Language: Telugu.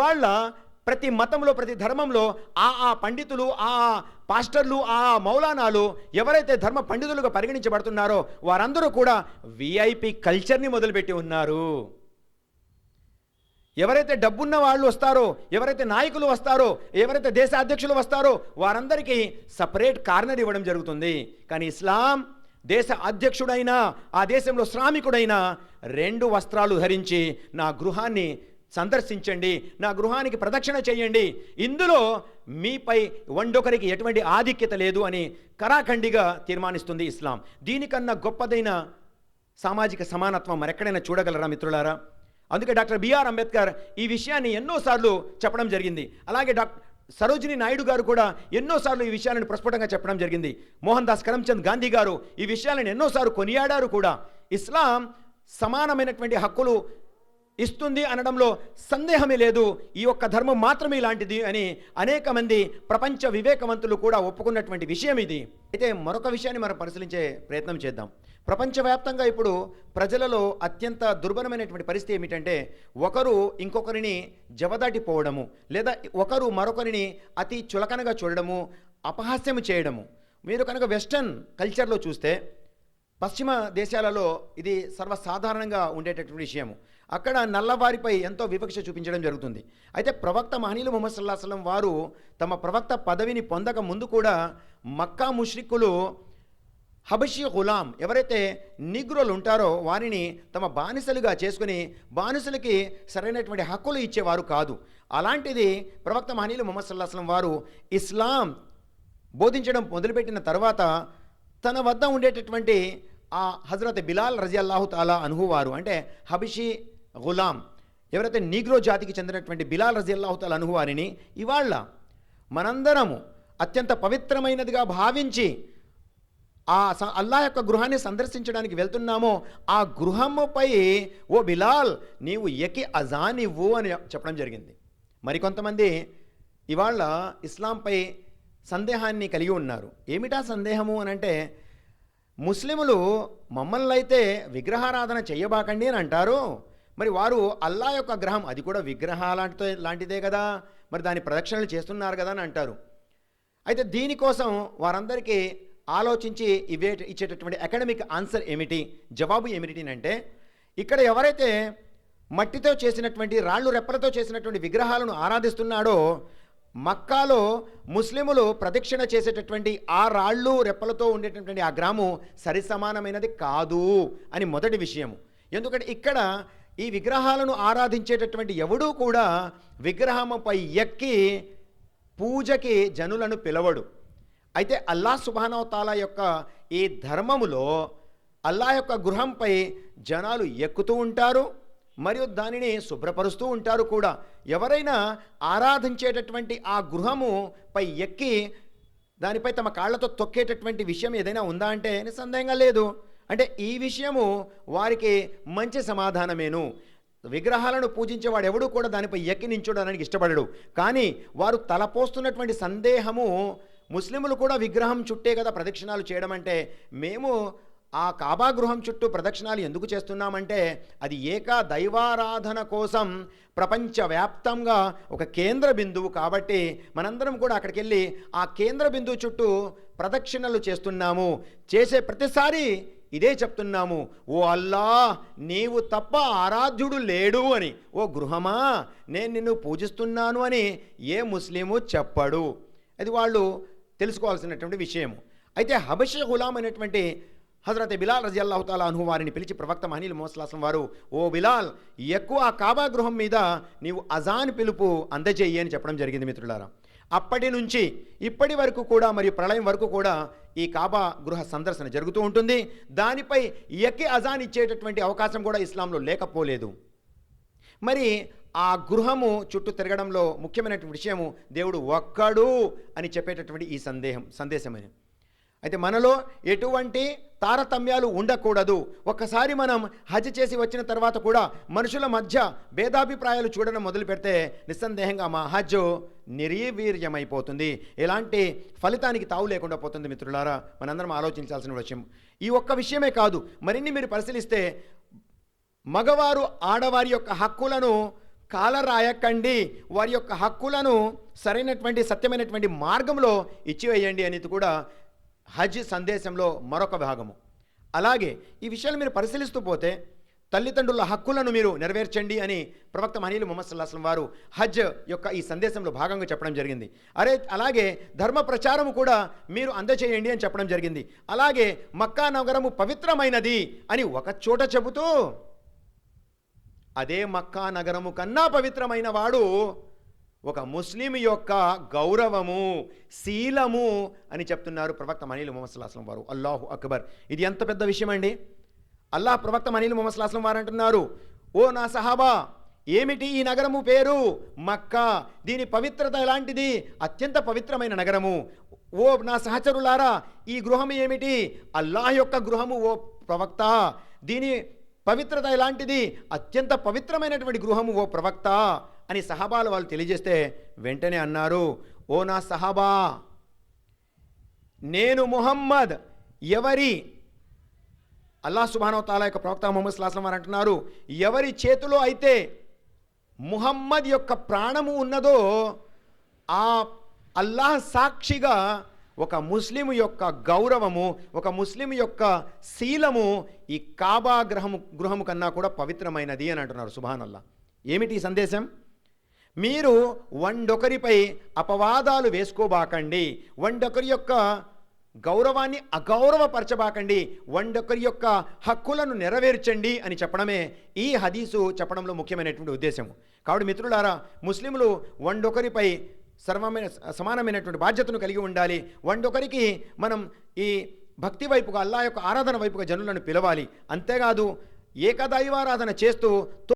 వాళ్ళ ప్రతి మతంలో ప్రతి ధర్మంలో ఆ ఆ పండితులు ఆ పాస్టర్లు ఆ ఆ మౌలానాలు ఎవరైతే ధర్మ పండితులుగా పరిగణించబడుతున్నారో వారందరూ కూడా విఐపి కల్చర్ని మొదలుపెట్టి ఉన్నారు. ఎవరైతే డబ్బున్న వాళ్ళు వస్తారో ఎవరైతే నాయకులు వస్తారో ఎవరైతే దేశ అధ్యక్షులు వస్తారో వారందరికీ సపరేట్ కార్నర్ ఇవ్వడం జరుగుతుంది. కానీ ఇస్లాం దేశ అధ్యక్షుడైనా ఆ దేశంలో శ్రామికుడైనా రెండు వస్త్రాలు ధరించి నా గృహాన్ని సందర్శించండి నా గృహానికి ప్రదక్షిణ చేయండి. ఇందులో మీపై వండొకరికి ఎటువంటి ఆధిక్యత లేదు అని కరాఖండిగా తీర్మానిస్తుంది ఇస్లాం. దీనికన్నా గొప్పదైన సామాజిక సమానత్వం మరెక్కడైనా చూడగలరా మిత్రులారా? అందుకే డాక్టర్ బిఆర్ అంబేద్కర్ ఈ విషయాన్ని ఎన్నోసార్లు చెప్పడం జరిగింది. అలాగే డాక్టర్ సరోజిని నాయుడు గారు కూడా ఎన్నోసార్లు ఈ విషయాలను ప్రస్ఫుటంగా చెప్పడం జరిగింది. మోహన్ దాస్ కరమ్చంద్ గాంధీ గారు ఈ విషయాలను ఎన్నోసార్లు కొనియాడారు కూడా. ఇస్లాం సమానమైనటువంటి హక్కులు ఇస్తుంది అనడంలో సందేహమే లేదు. ఈ ఒక్క ధర్మం మాత్రమే ఇలాంటిది అని అనేక మంది ప్రపంచ వివేకవంతులు కూడా ఒప్పుకున్నటువంటి విషయం ఇది. అయితే మరొక విషయాన్ని మనం పరిశీలించే ప్రయత్నం చేద్దాం. ప్రపంచవ్యాప్తంగా ఇప్పుడు ప్రజలలో అత్యంత దుర్భరమైనటువంటి పరిస్థితి ఏమిటంటే ఒకరు ఇంకొకరిని జవదాటిపోవడము లేదా ఒకరు మరొకరిని అతి చులకనగా చూడడము అపహాస్యం చేయడము. మీరు కనుక వెస్టర్న్ కల్చర్లో చూస్తే పశ్చిమ దేశాలలో ఇది సర్వసాధారణంగా ఉండేటటువంటి విషయము. అక్కడ నల్లవారిపై ఎంతో వివక్ష చూపించడం జరుగుతుంది. అయితే ప్రవక్త మహనీలు ముహమ్మద్ సల్లాహ్ సలం వారు తమ ప్రవక్త పదవిని పొందక ముందు కూడా మక్కా ముష్రిక్కులు హబషీ గులాం ఎవరైతే నిగ్రోలు ఉంటారో వారిని తమ బానిసలుగా చేసుకుని బానిసలకి సరైనటువంటి హక్కులు ఇచ్చేవారు కాదు. అలాంటిది ప్రవక్త మహనీయులు ముహమ్మద్ సల్లాహ్ వారు ఇస్లాం బోధించడం మొదలుపెట్టిన తర్వాత తన వద్ద ఉండేటటువంటి ఆ హజరత్ బిలాల్ రజియల్లాహు తాలా అనుహు వారు అంటే హబిషీ గులాం. ఎవరైతే నీగ్రో జాతికి చెందినటువంటి బిలాల్ రజియల్లాహు తాలా అనుహు ఇవాళ మనందరము అత్యంత పవిత్రమైనదిగా భావించి ఆ స- అల్లా యొక్క గృహాన్ని సందర్శించడానికి వెళ్తున్నామో ఆ గృహముపై ఓ బిలాల్ నీవు ఎకి అజాన్ ఇవ్వు అని చెప్పడం జరిగింది. మరికొంతమంది ఇవాళ ఇస్లాంపై సందేహాన్ని కలిగి ఉన్నారు. ఏమిటా సందేహము అని అంటే ముస్లిములు మమ్మల్ని అయితే విగ్రహారాధన చేయబాకండి అని అంటారు. మరి వారు అల్లా యొక్క గ్రహం అది కూడా విగ్రహాలాంటితో లాంటిదే కదా? మరి దాని ప్రదక్షిణలు చేస్తున్నారు కదా అని అంటారు. అయితే దీనికోసం వారందరికీ ఆలోచించి ఇవే ఇచ్చేటటువంటి అకాడమిక్ ఆన్సర్ ఏమిటి జవాబు ఏమిటి అంటే ఇక్కడ ఎవరైతే మట్టితో చేసినటువంటి రాళ్ళు రెప్పలతో చేసినటువంటి విగ్రహాలను ఆరాధిస్తున్నాడో మక్కాలో ముస్లిములు ప్రదక్షిణ చేసేటటువంటి ఆ రాళ్ళు రెప్పలతో ఉండేటటువంటి ఆ గ్రాము సరిసమానమైనది కాదు అని మొదటి విషయము. ఎందుకంటే ఇక్కడ ఈ విగ్రహాలను ఆరాధించేటటువంటి ఎవడూ కూడా విగ్రహముపై ఎక్కి పూజకి జనులను పిలవడు. అయితే అల్లా సుబానవతాల యొక్క ఈ ధర్మములో అల్లా యొక్క గృహంపై జనాలు ఎక్కుతూ ఉంటారు మరియు దానిని శుభ్రపరుస్తూ ఉంటారు కూడా. ఎవరైనా ఆరాధించేటటువంటి ఆ గృహము పై ఎక్కి దానిపై తమ కాళ్ళతో తొక్కేటటువంటి విషయం ఏదైనా ఉందా అంటే సందేహంగా లేదు. అంటే ఈ విషయము వారికి మంచి సమాధానమేను. విగ్రహాలను పూజించేవాడు ఎవడూ కూడా దానిపై ఎక్కి నించోడానికి ఇష్టపడడు. కానీ వారు తలపోస్తున్నటువంటి సందేహము ముస్లిములు కూడా విగ్రహం చుట్టే కదా ప్రదక్షిణాలు చేయడం అంటే మేము ఆ కాబా గృహం చుట్టూ ప్రదక్షిణాలు ఎందుకు చేస్తున్నామంటే అది ఏకా దైవారాధన కోసం ప్రపంచవ్యాప్తంగా ఒక కేంద్ర బిందువు కాబట్టి మనందరం కూడా అక్కడికి వెళ్ళి ఆ కేంద్ర బిందువు చుట్టూ ప్రదక్షిణలు చేస్తున్నాము. చేసే ప్రతిసారి ఇదే చెప్తున్నాము ఓ అల్లా నీవు తప్ప ఆరాధ్యుడు లేడు అని. ఓ గృహమా నేను నిన్ను పూజిస్తున్నాను అని ఏ ముస్లిము చెప్పడు. అది వాళ్ళు తెలుసుకోవాల్సినటువంటి విషయము. అయితే హబష గులాం అనేటువంటి హజరత్ బిలాల్ రజి అల్లాహు తాలా వారిని పిలిచి ప్రవక్త మహనీల్ మోసలాసం వారు ఓ బిలాల్ ఎక్కువ కాబా గృహం మీద నీవు అజాన్ పిలుపు అందజేయి అని చెప్పడం జరిగింది మిత్రులారా. అప్పటి నుంచి ఇప్పటి వరకు కూడా మరియు ప్రళయం వరకు కూడా ఈ కాబా గృహ సందర్శన జరుగుతూ ఉంటుంది. దానిపై ఎక్కి అజాన్ ఇచ్చేటటువంటి అవకాశం కూడా ఇస్లాంలో లేకపోలేదు. మరి ఆ గృహము చుట్టూ తిరగడంలో ముఖ్యమైనటువంటి విషయము దేవుడు ఒక్కడు అని చెప్పేటటువంటి ఈ సందేహం సందేశమని అయితే మనలో ఎటువంటి తారతమ్యాలు ఉండకూడదు. ఒక్కసారి మనం హజ్ చేసి వచ్చిన తర్వాత కూడా మనుషుల మధ్య భేదాభిప్రాయాలు చూడడం మొదలు పెడితే నిస్సందేహంగా మా హజ్ నిర్వీర్యమైపోతుంది. ఎలాంటి ఫలితానికి తావు లేకుండా పోతుంది మిత్రులారా మనందరం ఆలోచించాల్సిన విషయం. ఈ ఒక్క విషయమే కాదు మరిన్ని మీరు పరిశీలిస్తే మగవారు ఆడవారి యొక్క హక్కులను కాలరాయకండి. వారి యొక్క హక్కులను సరైనటువంటి సత్యమైనటువంటి మార్గంలో ఇచ్చివేయండి అనేది కూడా హజ్ సందేశంలో మరొక భాగము. అలాగే ఈ విషయాలు మీరు పరిశీలిస్తూ పోతే తల్లిదండ్రుల హక్కులను మీరు నెరవేర్చండి అని ప్రవక్త మహనీయులు ముహమ్మద్ సల్లాహం వారు హజ్ యొక్క ఈ సందేశంలో భాగంగా చెప్పడం జరిగింది. అరే అలాగే ధర్మ ప్రచారము కూడా మీరు అందచేయండి అని చెప్పడం జరిగింది. అలాగే మక్కా నగరము పవిత్రమైనది అని ఒక చోట చెబుతూ అదే మక్కా నగరము కన్నా పవిత్రమైన వాడు ఒక ముస్లిం యొక్క గౌరవము శీలము అని చెప్తున్నారు ప్రవక్త మనీలు మొహమ్మద్ వారు. అల్లాహు అక్బర్. ఇది ఎంత పెద్ద విషయం అండి అల్లాహ్ ప్రవక్త మనీలు మొహమ్మద్ వారు అంటున్నారు ఓ నా సహాబా ఏమిటి ఈ నగరము పేరు? మక్కా. దీని పవిత్రత ఎలాంటిది? అత్యంత పవిత్రమైన నగరము. ఓ నా సహచరులారా ఈ గృహము ఏమిటి? అల్లాహ్ యొక్క గృహము ఓ ప్రవక్త. దీని పవిత్రత ఎలాంటిది? అత్యంత పవిత్రమైనటువంటి గృహము ఓ ప్రవక్త. అని సహాబాలు వాళ్ళు తెలియజేస్తే వెంటనే అన్నారు ఓ నా సహాబా నేను ముహమ్మద్ ఎవరి? అల్లా సుబానో తాలా యొక్క ప్రవక్త ముహమ్మద్ సుల్లాహం వారు అంటున్నారు ఎవరి చేతిలో అయితే ముహమ్మద్ యొక్క ప్రాణము ఉన్నదో ఆ అల్లాహ్ సాక్షిగా ఒక ముస్లిం యొక్క గౌరవము ఒక ముస్లిం యొక్క శీలము ఈ కాబా గ్రహము గృహము కన్నా కూడా పవిత్రమైనది అని అంటున్నారు సుబాన్ అల్లా ఏమిటి ఈ సందేశం? మీరు వండొకరిపై అపవాదాలు వేసుకోబాకండి. వండొకరి యొక్క గౌరవాన్ని అగౌరవపరచబాకండి. వండొకరి యొక్క హక్కులను నెరవేర్చండి అని చెప్పడమే ఈ హదీసు చెప్పడంలో ముఖ్యమైనటువంటి ఉద్దేశము. కాబట్టి మిత్రులారా ముస్లింలు వండొకరిపై సర్వమైన సమానమైనటువంటి బాధ్యతను కలిగి ఉండాలి. వండొకరికి మనం ఈ భక్తి వైపుగా అల్లా యొక్క ఆరాధన వైపుగా జనులను పిలవాలి. అంతేకాదు ఏకదైవారాధన చేస్తూ